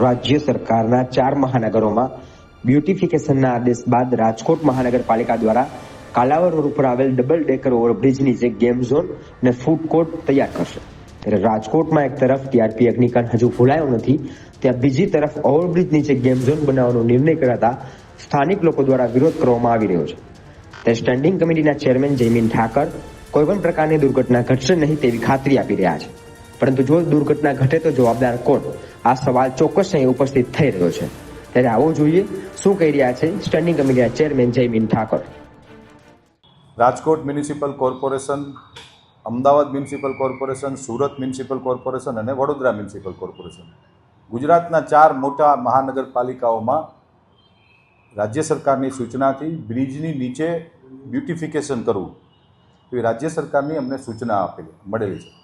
રાજ્ય સરકારના ચાર મહાનગરોમાં બ્યુટિફિકેશનના આદેશ બાદ રાજકોટ મહાનગરપાલિકા દ્વારા કાલાવર રોડ ઉપર આવેલ ડબલ ડેકર ઓવરબ્રિજ નીચે ગેમ ઝોન અને ફૂડ કોર્ટ તૈયાર કરશે. ત્યારે રાજકોટમાં એક તરફ ટીઆરપી અગ્નિકાંડ હજુ ભૂલાયો નથી, ત્યાં બીજી તરફ ઓવરબ્રિજ નીચે ગેમ ઝોન બનાવવાનો નિર્ણય કરાતા સ્થાનિક લોકો દ્વારા વિરોધ કરવામાં આવી રહ્યો છે. ત્યારે સ્ટેન્ડિંગ કમિટીના ચેરમેન જયમીન ઠાકર કોઈપણ પ્રકારની દુર્ઘટના ઘટશે નહીં તેવી ખાતરી આપી રહ્યા છે. પરંતુ જો દુર્ઘટના ઘટે તો જવાબદાર કોણ? આ સવાલ ચોક્કસ અહીં ઉપસ્થિત થઈ રહ્યો છે. ત્યારે આવો જોઈએ, શું કહી રહ્યા છે સ્ટેન્ડિંગ કમિટીના chairman Jaymin Thakor. Rajkot municipal corporation, Ahmedabad municipal corporation, Surat municipal corporation અને વડોદરા મ્યુનિસિપલ કોર્પોરેશન. ગુજરાતના ચાર મોટા મહાનગરપાલિકાઓમાં રાજ્ય સરકારની સૂચનાથી બ્રિજની નીચે બ્યુટિફિકેશન કરવું. એવી રાજ્ય સરકારની અમને સૂચના આપેલી, મળેલી છે.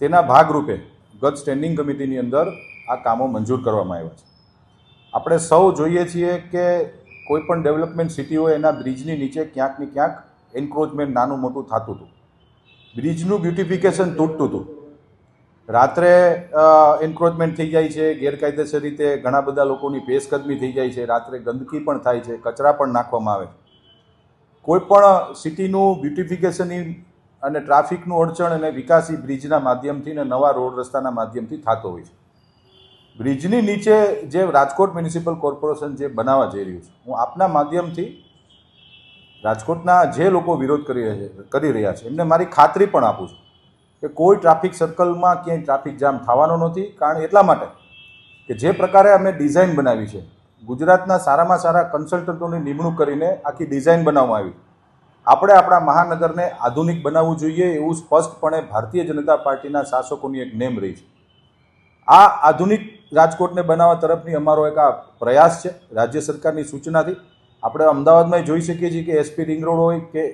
તેના ભાગરૂપે ગત સ્ટેન્ડિંગ કમિટીની અંદર આ કામો મંજૂર કરવામાં આવ્યા છે. આપણે સૌ જોઈએ છીએ કે કોઈ પણ ડેવલપમેન્ટ સિટી હોય એના બ્રિજની નીચે ક્યાંક ને ક્યાંક એન્ક્રોચમેન્ટ નાનું મોટું થતું હતું. બ્રિજનું બ્યુટિફિકેશન તૂટતું હતું. રાત્રે એન્ક્રોચમેન્ટ થઈ જાય છે, ગેરકાયદેસર રીતે ઘણા બધા લોકોની પેશકદમી થઈ જાય છે, રાત્રે ગંદકી પણ થાય છે, કચરા પણ નાખવામાં આવે છે. કોઈ પણ સિટીનું બ્યુટિફિકેશનની અને ટ્રાફિકનું અડચણ અને વિકાસી બ્રિજના માધ્યમથી ને નવા રોડ રસ્તાના માધ્યમથી થતો હોય છે. બ્રિજની નીચે જે રાજકોટ મ્યુનિસિપલ કોર્પોરેશન જે બનાવવા જઈ રહ્યું છે, હું આપના માધ્યમથી રાજકોટના જે લોકો વિરોધ કરી રહ્યા છે, કરી રહ્યા છે, એમને મારી ખાતરી પણ આપું છું કે કોઈ ટ્રાફિક સર્કલમાં ક્યાંય ટ્રાફિક જામ થવાનો નથી. કારણ એટલા માટે કે જે પ્રકારે અમે ડિઝાઇન બનાવી છે, ગુજરાતના સારામાં સારા કન્સલ્ટન્ટોની નિમણૂક કરીને આખી ડિઝાઇન બનાવવામાં આવી. આપણે આપણા મહાનગરને આધુનિક બનાવવું જોઈએ એવું સ્પષ્ટપણે ભારતીય જનતા પાર્ટીના શાસકોની એક નેમ રહી છે. આ આધુનિક રાજકોટને બનાવવા તરફની અમારો એક આ પ્રયાસ છે રાજ્ય સરકારની સૂચનાથી. આપણે અમદાવાદમાં જોઈ શકીએ છીએ કે એસપી રિંગ રોડ હોય કે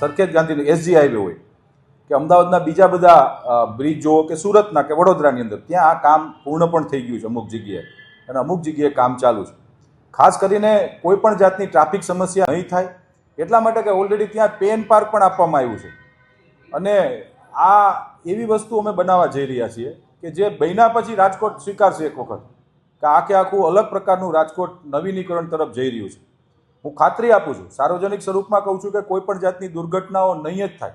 સરખેજ ગાંધી એસજી હાઈવે હોય. કે અમદાવાદના બીજા બધા બ્રિજ જુઓ કે સુરતના કે વડોદરાની અંદર, ત્યાં આ કામ પૂર્ણ પણ થઈ ગયું છે અમુક જગ્યાએ. અને અમુક જગ્યાએ કામ ચાલુ છે. ખાસ કરીને કોઈ પણ જાતની ટ્રાફિક સમસ્યા નહીં થાય એટલા માટે કે ઓલરેડી ત્યાં પેન પાર્ક પણ આપવામાં આવ્યું છે. અને આ એવી વસ્તુ અમે બનાવવા જઈ રહ્યા છીએ કે જે બન્યા પછી રાજકોટ સ્વીકારશે એક વખત કે આખે આખું અલગ પ્રકારનું રાજકોટ નવીનીકરણ તરફ જઈ રહ્યું છે. હું ખાતરી આપું છું, સાર્વજનિક સ્વરૂપમાં કહું છું કે કોઈ પણ જાતની દુર્ઘટનાઓ નહીં જ થાય.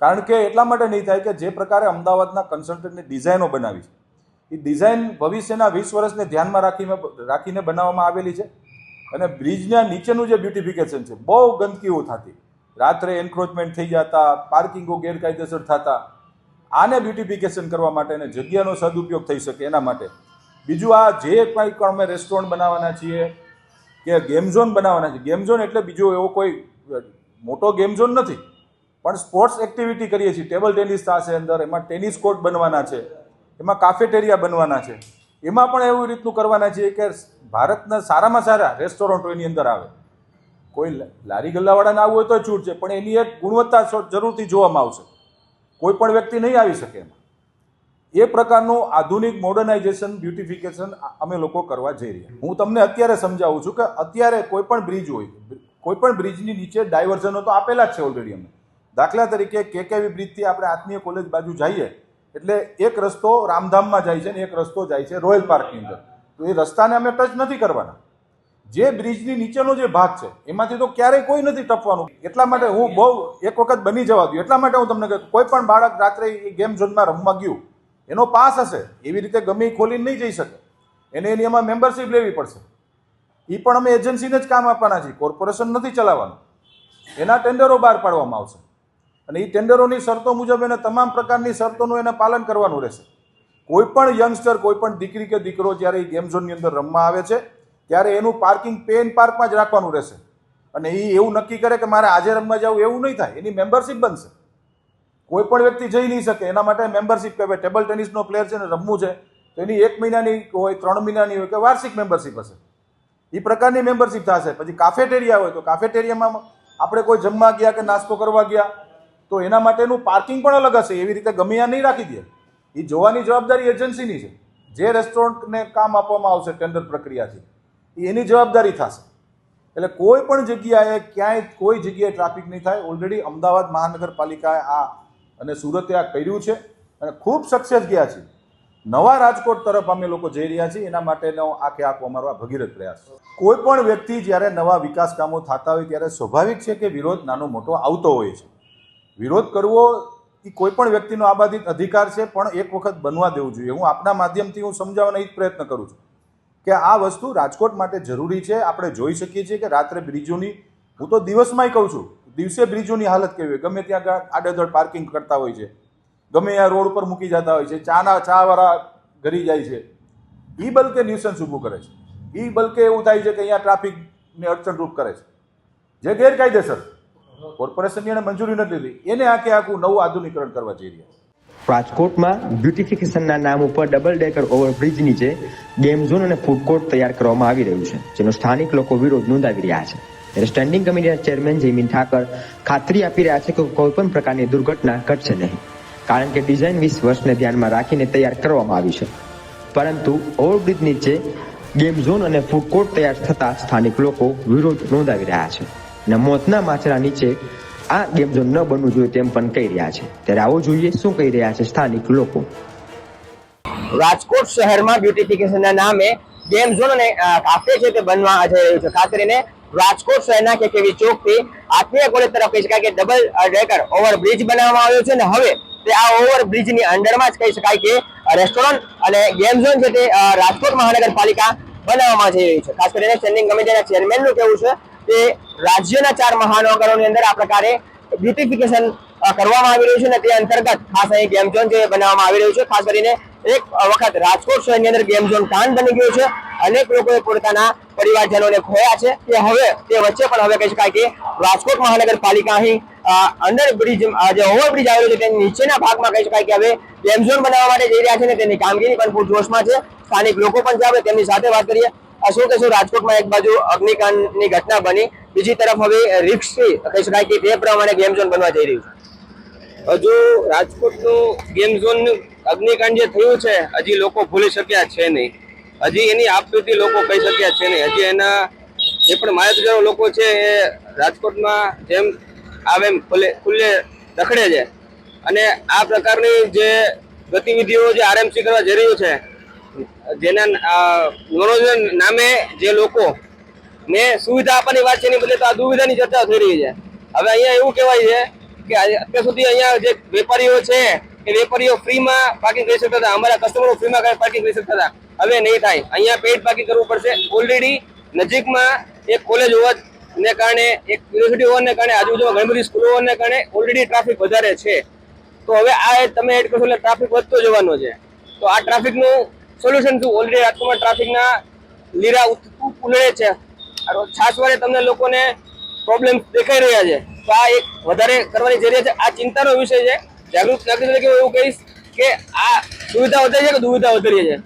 કારણ કે એટલા માટે નહીં થાય કે જે પ્રકારે અમદાવાદના કન્સલ્ટન્ટની ડિઝાઇનો બનાવી છે. એ ડિઝાઇન ભવિષ્યના વીસ વર્ષને ધ્યાનમાં રાખીને રાખીને બનાવવામાં આવેલી છે. અને બ્રિજના નીચેનું જે બ્યુટિફિકેશન છે, બહુ ગંદકીઓ થતી. રાત્રે એન્ક્રોચમેન્ટ થઈ જતા પાર્કિંગો ગેરકાયદેસર થતા. આને બ્યુટિફિકેશન કરવા માટે અને જગ્યાનો સદુપયોગ થઈ શકે એના માટે. બીજું આ જે કંઈ પણ અમે રેસ્ટોરન્ટ બનાવવાના છીએ, કે ગેમ ઝોન બનાવવાના છે ગેમ ઝોન એટલે બીજો એવો કોઈ મોટો ગેમ ઝોન નથી. પણ સ્પોર્ટ્સ એક્ટિવિટી કરીએ છીએ. ટેબલ ટેનિસ થશે અંદર, એમાં ટેનિસ કોર્ટ બનવાના છે, એમાં કાફેટેરિયા બનવાના છે. એમાં પણ એવું રીતનું કરવાના છે કે ભારતના સારામાં સારા રેસ્ટોરન્ટો એની અંદર આવે. કોઈ લારી ગલ્લાવાળાને આવવું હોય તો છૂટ છે, પણ એની એક ગુણવત્તા જરૂરથી જોવામાં આવશે. કોઈ પણ વ્યક્તિ નહીં આવી શકે એમાં. એ પ્રકારનું આધુનિક મોડર્નાઇઝેશન, બ્યુટિફિકેશન અમે લોકો કરવા જઈ રહ્યા. હું તમને અત્યારે સમજાવું છું કે અત્યારે કોઈ પણ બ્રિજ હોય કોઈ પણ બ્રિજની નીચે ડાયવર્ઝનો તો આપેલા જ છે ઓલરેડી અમે દાખલા તરીકે કેકેવી બ્રિજથી આપણે આત્મીય કોલેજ બાજુ જઈએ એટલે એક રસ્તો રામધામમાં જાય છે ને એક રસ્તો જાય છે રોયલ પાર્કની અંદર. તો એ રસ્તાને અમે ટચ નથી કરવાના. જે બ્રિજની નીચેનો જે ભાગ છે, એમાંથી તો ક્યારેય કોઈ નથી ટપવાનું. એટલા માટે હું બહુ એક વખત બની જવા દઉં. એટલા માટે હું તમને કહું કોઈ પણ બાળક રાત્રે એ ગેમ ઝોનમાં રમવા ગયું, એનો પાસ હશે, એવી રીતે ગમે ખોલીને નહીં જઈ શકે. એને એની એમાં મેમ્બરશિપ લેવી પડશે. એ પણ અમે એજન્સીને જ કામ આપવાના છીએ. કોર્પોરેશન નથી ચલાવવાનું. એના ટેન્ડરો બહાર પાડવામાં આવશે. અને એ ટેન્ડરોની શરતો મુજબ એને તમામ પ્રકારની શરતોનું એને પાલન કરવાનું રહેશે. કોઈ પણ યંગસ્ટર કોઈ પણ દીકરી કે દીકરો જ્યારે એ ગેમ ઝોનની અંદર રમવા આવે છે, ત્યારે એનું પાર્કિંગ પેન પાર્કમાં જ રાખવાનું રહેશે. અને એ એવું નક્કી કરે કે મારે આજે રમવા જવું એવું નહીં થાય, એની મેમ્બરશિપ બનશે. કોઈ પણ વ્યક્તિ જઈ નહીં શકે, એના માટે મેમ્બરશિપ કહેવાય. ટેબલ ટેનિસનો પ્લેયર છે ને રમવું છે, તો એની એક મહિનાની હોય, ત્રણ મહિનાની હોય કે વાર્ષિક મેમ્બરશિપ હશે. એ પ્રકારની મેમ્બરશિપ થશે. પછી કાફેટેરિયા હોય તો કાફેટેરિયામાં આપણે કોઈ જમવા ગયા કે નાસ્તો કરવા ગયા તો એના માટેનું પાર્કિંગ પણ અલગ હશે, એવી રીતે ગમે ત્યાં નહીં રાખી દે. એ જોવાની જવાબદારી એજન્સીની છે. જે રેસ્ટોરન્ટને કામ આપવામાં આવશે, ટેન્ડર પ્રક્રિયાથી એની જવાબદારી થશે. એટલે કોઈ પણ જગ્યાએ ક્યાંય કોઈ જગ્યાએ ટ્રાફિક નહીં થાય. ઓલરેડી અમદાવાદ મહાનગરપાલિકાએ આ અને સુરતે આ કર્યું છે અને ખૂબ સક્સેસ ગયા છે. નવા રાજકોટ તરફ અમે લોકો જઈ રહ્યા છીએ. એના માટેનો આખે આખો અમારો આ ભગીરથ પ્રયાસ. કોઈ પણ વ્યક્તિ જ્યારે નવા વિકાસ કામો થતા હોય ત્યારે સ્વાભાવિક છે કે વિરોધ નાનો મોટો આવતો હોય છે. વિરોધ કરવો એ કોઈ પણ વ્યક્તિનો આબાદિત અધિકાર છે, પણ એક વખત બનવા દેવું જોઈએ. હું આપના માધ્યમથી હું સમજાવવાનો એ જ પ્રયત્ન કરું છું કે આ વસ્તુ રાજકોટ માટે જરૂરી છે. આપણે જોઈ શકીએ છીએ કે રાત્રે બ્રિજોની, હું તો દિવસમાંય કહું છું, દિવસે બ્રિજોની હાલત કેવી હોય? ગમે ત્યાં આડેધડ પાર્કિંગ કરતા હોય છે, ગમે ત્યાં રોડ ઉપર મૂકી જતા હોય છે, ચાના, ચાવાળા ઘરી જાય છે. એ બલકે ન્યુસન્સ ઊભું કરે છે. એ બલકે એવું થાય છે કે અહીંયા ટ્રાફિકને અડચણરૂપ કરે છે. જે ગેરકાયદેસર કોર્પોરેશનની એને મંજૂરી નથી લીધી. એને આખે આખું નવું આધુનિકરણ કરવા જઈ રહ્યા રાજકોટમાં બ્યુટિફિકેશનના નામ ઉપર ડબલ ડેકર ઓવરબ્રિજ નીચે ગેમ ઝોન અને ફૂડ કોર્ટ તૈયાર કરવામાં આવી રહ્યું છે, જેનો સ્થાનિક લોકો વિરોધ નોંધાવી રહ્યા છે. ત્યારે સ્ટેન્ડિંગ કમિટીના ચેરમેન જયમીન ઠાકર ખાતરી આપી રહ્યા છે કે કોઈ પણ પ્રકારની દુર્ઘટના ઘટશે નહીં, કારણ કે ડિઝાઇન વીસ વર્ષને ધ્યાનમાં રાખીને તૈયાર કરવામાં આવી છે. પરંતુ ઓવરબ્રિજ નીચે ગેમ ઝોન અને ફૂડ કોર્ટ તૈયાર થતા સ્થાનિક લોકો વિરોધ નોંધાવી રહ્યા છે. અને મોતના માછરા નીચે આ ગેમ ઝોન ન બનવું જોઈએ તેમ પણ કહી રહ્યા છે. ત્યારે આવો જોઈએ શું કહી રહ્યા છે સ્થાનિક લોકો. રાજકોટ શહેરમાં બ્યુટિફિકેશનના નામે ગેમ ઝોન અને કાફે છે તે બનવા જઈ રહ્યું છે. ખાસ કરીને રાજકોટ શહેરના કેકેવી ચોકથી આત્મીય કોલેજ તરફ કહી શકાય કે ડબલ ડેકર ઓવરબ્રિજ બનાવવામાં આવ્યો છે. અને હવે તે આ ઓવરબ્રિજની અંડરમાં જ કહી શકાય કે રેસ્ટોરન્ટ અને ગેમ ઝોન છે તે રાજકોટ મહાનગરપાલિકા બનાવવામાં જઈ રહી છે. ખાસ કરીને સ્ટેન્ડિંગ કમિટીના ચેરમેનનું કહેવું છે કે રાજ્યના ચાર મહાનગરોની અંદર આ પ્રકારે બ્યુટિફિકેશન કરવામાં આવી રહ્યું છે અને તે અંતર્ગત ખાસ અહીં ગેમ ઝોન જે બનાવવામાં આવી રહ્યું છે, ખાસ કરીને એક વખત રાજકોટ શહેરની અંદર ગેમ ઝોન કાન બની ગયું છે. અનેક લોકોએ પોતાના પરિવારજનોને ખોયા છે. તે હવે, તે વચ્ચે પણ હવે કહી શકાય કે રાજકોટ મહાનગરપાલિકા અહીં અંડરબ્રિજ જે ઓવરબ્રિજ આવેલો છે, તેની નીચેના ભાગમાં કહી શકાય કે હવે ગેમ ઝોન બનાવવા માટે જઈ રહ્યા છે ને તેની કામગીરી પણ પૂરજોશમાં છે. સ્થાનિક લોકો પણ છે, આપણે તેમની સાથે વાત કરીએ. શું કહેશું રાજકોટમાં એક બાજુ અગ્નિકાંડની ઘટના બની. બીજી તરફ હવે રિક્સથી કહી શકાય કે તે પ્રમાણે ગેમ ઝોન બનવા જઈ રહ્યું છે. હજુ રાજકોટનું ગેમ ઝોન અગ્નિકાંડ જે થયું છે, હજી લોકો ભૂલી શક્યા છે નહીં. હજી એની આપવીતી લોકો કહી શક્યા છે નહીં. હજી એના જે પણ માહિતગારો લોકો છે, એ રાજકોટમાં જેમ આવે એમ ખુલ્લે ખુલ્લે રખડે છે. અને આ પ્રકારની જે ગતિવિધિઓ જે આરએમસી કરવા જઈ રહ્યું છે જેના મનોરંજન નામે જે લોકો ને સુવિધા આપવાની વાત છે એની બદલે તો આ દુવિધાની ચર્ચા થઈ રહી છે. હવે અહીંયા એવું કહેવાય છે કે અત્યાર સુધી અહીંયા જે વેપારીઓ છે, એ વેપારીઓ ફ્રીમાં પાર્કિંગ કરી શકતા હતા. અમારા કસ્ટમરો ફ્રીમાં પાર્કિંગ કરી શકતા હતા. હવે નહીં થાય. અહીંયા પેડ પાર્કિંગ કરવું પડશે. ઓલરેડી નજીકમાં એક કોલેજ હોવાને કારણે, એક યુનિવર્સિટી હોવાને કારણે, આજુબાજુમાં ઘણી બધી સ્કૂલો હોવાને કારણે ઓલરેડી ટ્રાફિક વધારે છે. તો હવે આ તમે એડ કરશો એટલે ટ્રાફિક વધતો જવાનો છે. તો આ ટ્રાફિકનું સોલ્યુશન શું ઓલરેડી રાજકોટમાં ટ્રાફિકના લીરા ઉલળે છે. છાસવારે તમને લોકોને પ્રોબ્લેમ દેખાઈ રહ્યા છે. તો આ એક વધારે કરવાની જરૂરિયાત છે. આ ચિંતાનો વિષય છે. જાગૃત નાગરિક તરીકે એવું કહીશ કે આ સુવિધા વધારી છે કે દુવિધા વધારી છે?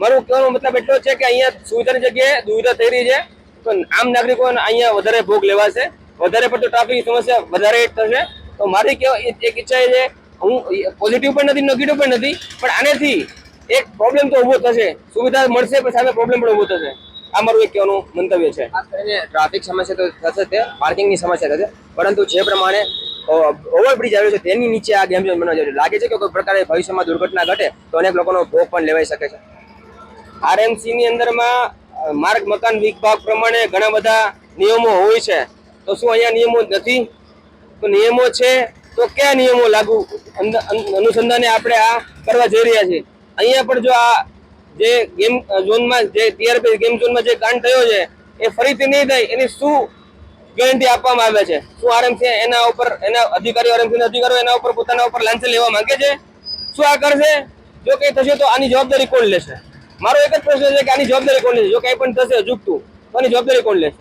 મારું કહેવાનો મતલબ એટલો છે કે અહીંયા સુવિધાની જગ્યાએ દુવિધા થઈ રહી છે. તો આમ નાગરિકોને અહીંયા વધારે ભોગ લેવાશે. વધારે પડતો ટ્રાફિકની સમસ્યા વધારે થશે. તો મારી કેવા એક ઈચ્છા એ છે, હું પોઝિટિવ પણ નથી નેગેટિવ પણ નથી, પણ આનેથી એક પ્રોબ્લેમ તો ઊભો થશે. સુવિધા મળશે પણ સામે પ્રોબ્લેમ પણ ઊભો થશે. આ મારું એક કહેવાનું મંતવ્ય છે. ખાસ કરીને ટ્રાફિક સમસ્યા તો થશે તે. પાર્કિંગની સમસ્યા થશે. પરંતુ જે પ્રમાણે ઓવરબ્રિજ આવ્યો છે તેની નીચે આ ગેમ ઝોન બનવા જોઈએ લાગે છે કે કોઈ પ્રકારે ભવિષ્યમાં દુર્ઘટના ઘટે તો અનેક લોકોનો ભોગ પણ લેવાઈ શકે છે. આરએમસી ની અંદરમાં માર્ગ મકાન વિભાગ પ્રમાણે ઘણા બધા નિયમો હોય છે. તો શું અહીંયા નિયમો નથી? તો નિયમો છે તો કયા નિયમો લાગુ? અનુસંધાને આપણે આ કરવા જઈ રહ્યા છીએ. અહીંયા પણ જો આ જે ગેમ ઝોનમાં જે ટીઆરપી ગેમ ઝોનમાં જે કાંડ થયો છે, એ ફરીથી નહીં થાય, એની શું ગેરંટી આપવામાં આવે છે? શું આરએમસી એના ઉપર, એના અધિકારીઓ આરએમસીના અધિકારીઓ એના ઉપર, પોતાના ઉપર લાંચ લેવા માંગે છે? શું આ કરશે? જો કંઈ થશે તો આની જવાબદારી કોણ લેશે? મારો એક જ પ્રશ્ન છે કે આની જવાબદારી કોણ લેશે? જો કંઈ પણ થશે ઝૂકતું તો આની જવાબદારી કોણ લેશે?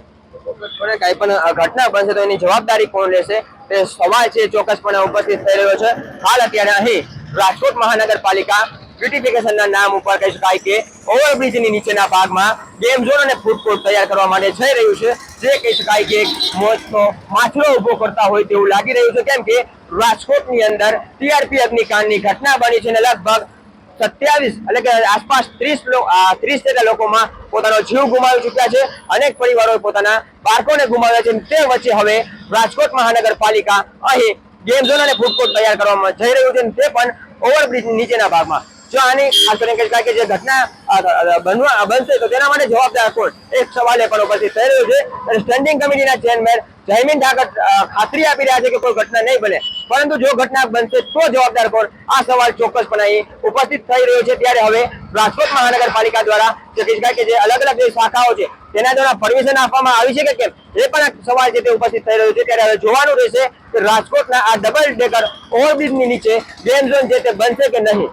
પણ કંઈ પણ ઘટના બનશે તો એની જવાબદારી કોણ લેશે? તે સવાલ છે ચોક્કસપણે ઉપસ્થિત થઈ રહ્યો છે. હાલ અત્યારે અહીં રાજકોટ મહાનગરપાલિકા બ્યુટિફિકેશનના નામ ઉપર કહી શકાય કે ઓવરબ્રિજની નીચેના ભાગમાં ગેમ ઝોન અને ફૂડ કોર્ટ તૈયાર કરવા માટે જઈ રહ્યું છે. જે કહી શકાય કે મોજનો માછલો ઊભો કરતા હોય તેવું લાગી રહ્યું છે. કેમ કે રાજકોટની અંદર ટીઆરપી અગ્નિકાંડની ઘટના બની છે અને લગભગ સત્યાવીસ એટલે કે આસપાસ ત્રીસ ત્રીસ જેટલા લોકોમાં પોતાનો જીવ ગુમાવી ચૂક્યા છે. અનેક પરિવારોએ પોતાના બાળકોને ગુમાવ્યા છે. તે વચ્ચે હવે રાજકોટ મહાનગરપાલિકા અહીં ગેમ ઝોન અને ફૂડ કોર્ટ તૈયાર કરવામાં જઈ રહ્યું છે તે પણ ઓવરબ્રિજ નીચેના ભાગમાં. જો આની કે જે ઘટના બનવા બનશે, તો તેના માટે જવાબદાર કોણ? એક સવાલ એ પણ ઉપસ્થિત થઈ રહ્યો છે. અને સ્ટેન્ડિંગ કમિટીના ચેરમેન જયમીન ઠાકર ખાતરી આપી રહ્યા છે કે કોઈ ઘટના નહીં બને. પરંતુ જો ઘટના બનશે, તો જવાબદાર કોણ? આ સવાલ ચોક્કસપણે અહીં ઉપસ્થિત થઈ રહ્યો છે. ત્યારે હવે રાજકોટ મહાનગરપાલિકા દ્વારા જે શકાય કે જે અલગ અલગ જે શાખાઓ છે, તેના દ્વારા પરમિશન આપવામાં આવી છે કે કેમ? એ પણ સવાલ છે ઉપસ્થિત થઈ રહ્યો છે. ત્યારે હવે જોવાનું રહેશે કે રાજકોટના આ ડબલ ડેકર ઓવરબ્રિજની નીચે ગેમ ઝોન જે તે બનશે કે નહીં.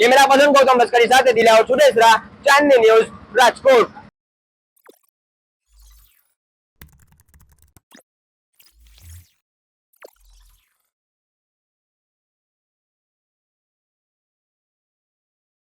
કેમેરા પર્સન ગૌતમ લશ્કરી સાથે સુરેશ રાહ ચાંદની ન્યૂઝ રાજકોટ.